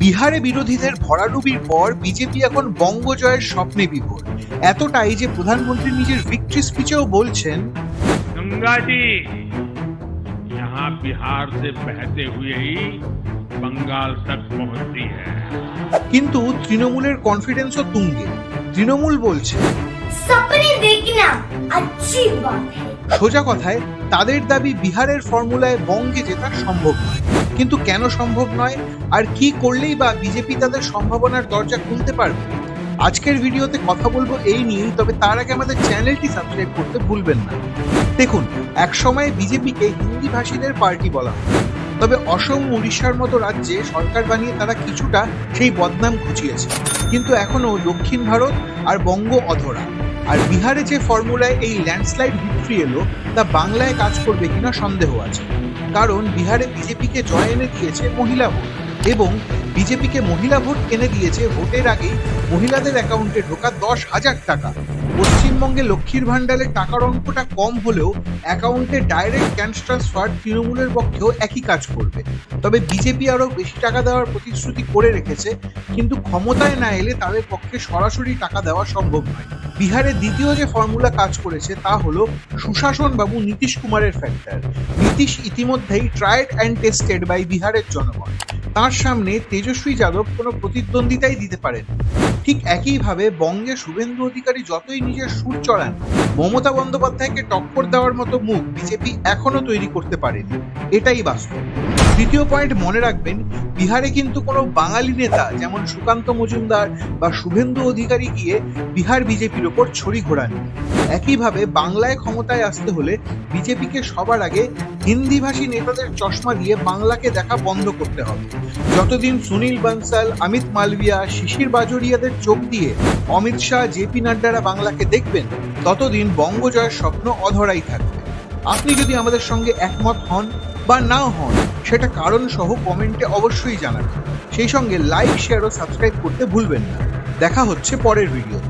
বিহারে বিরোধীদের ভরাডুবির পর বিজেপি এখন বঙ্গজয়ের স্বপ্নে বিভোর এতটাই যে প্রধানমন্ত্রী নিজের ভিক্টরি স্পিচেও বলছেন गंगा जी यहाँ बिहार से बहते हुए ही बंगाल तक पहुंचती है কিন্তু তৃণমূলের কনফিডেন্সও তুঙ্গে তৃণমূল বলছে सपने देखना अच्छी बात है সোজা কথায়, তাদের দাবি বিহারের ফর্মুলায় বঙ্গে জেতা সম্ভব নয়। কিন্তু কেন সম্ভব নয়? আর কি করলেই বা বিজেপি তাদের সম্ভাবনার দরজা খুলতে পারবে? আজকের ভিডিওতে কথা বলব এই নিয়েই, তবে তার আগে আমাদের চ্যানেলটি সাবস্ক্রাইব করতে ভুলবেন না। দেখুন একসময় বিজেপিকে হিন্দি ভাষীদের পার্টি বলা তবে অসম, উড়িষ্যার মতো রাজ্যে সরকার বানিয়ে তারা কিছুটা সেই বদনাম ঘুচিয়েছে। কিন্তু এখনও দক্ষিণ ভারত আর বঙ্গ অধরা। আর বিহারে যে ফর্মুলায় এই ল্যান্ডস্লাইড ভিক্টরি এলো, তা বাংলায় কাজ করবে কিনা সন্দেহ আছে। কারণ বিহারে বিজেপিকে জয় এনে দিয়েছে মহিলা ভোট, এবং বিজেপিকে মহিলা ভোট এনে দিয়েছে ভোটের আগেই মহিলাদের অ্যাকাউন্টে ঢোকা দশ হাজার টাকা। পশ্চিমবঙ্গে লক্ষ্মীর ভাণ্ডারের টাকার অঙ্কটা কম হলেও অ্যাকাউন্টে ডাইরেক্ট ক্যাশ ট্রান্সফার তৃণমূলের পক্ষেও একই কাজ করবে। তবে বিজেপি আরও বেশি টাকা দেওয়ার প্রতিশ্রুতি করে রেখেছে, কিন্তু ক্ষমতায় না এলে তাদের পক্ষে সরাসরি টাকা দেওয়া সম্ভব নয়। বিহারে দ্বিতীয় যে ফর্মুলা কাজ করেছে তা হলো সুশাসন বাবু নীতিশ কুমারের ফ্যাক্টর নীতিশ ইতিমধ্যেই ট্রায়েড অ্যান্ড টেস্টেড বাই বিহারের জনগণ। তার সামনে তেজস্বী যাদব কোনো প্রতিদ্বন্দ্বিতাই দিতে পারেন ঠিক একইভাবে বঙ্গে শুভেন্দু অধিকারী যতই নিজের সুর চড়ান, মমতা বন্দ্যোপাধ্যায়কে টক্কর দেওয়ার মতো মুখ বিজেপি এখনও তৈরি করতে পারেনি। এটাই বাস্তব। তৃতীয় পয়েন্ট মনে রাখবেন বিহারে কিন্তু কোনো বাঙালি নেতা, যেমন সুকান্ত মজুমদার বা শুভেন্দু অধিকারী গিয়ে বিহার বিজেপির ওপর ছড়ি ঘোরান। একইভাবে বাংলায় ক্ষমতায় আসতে হলে বিজেপিকে সবার আগে হিন্দিভাষী নেতাদের চশমা দিয়ে বাংলাকে দেখা বন্ধ করতে হবে। যতদিন সুনীল বানসাল, অমিত মালভিয়া, শিশির বাজরিয়াদের চোখ দিয়ে অমিত শাহ জেপি নাড্ডারা বাংলাকে দেখবেন, ততদিন বঙ্গজয়ের স্বপ্ন অধরাই থাকবে। আপনি যদি আমাদের সঙ্গে একমত হন বা না হন, সেটা কারণ সহ কমেন্টে অবশ্যই জানাবেন সেই সঙ্গে লাইক শেয়ার ও সাবস্ক্রাইব করতে ভুলবেন না। দেখা হচ্ছে পরের ভিডিওতে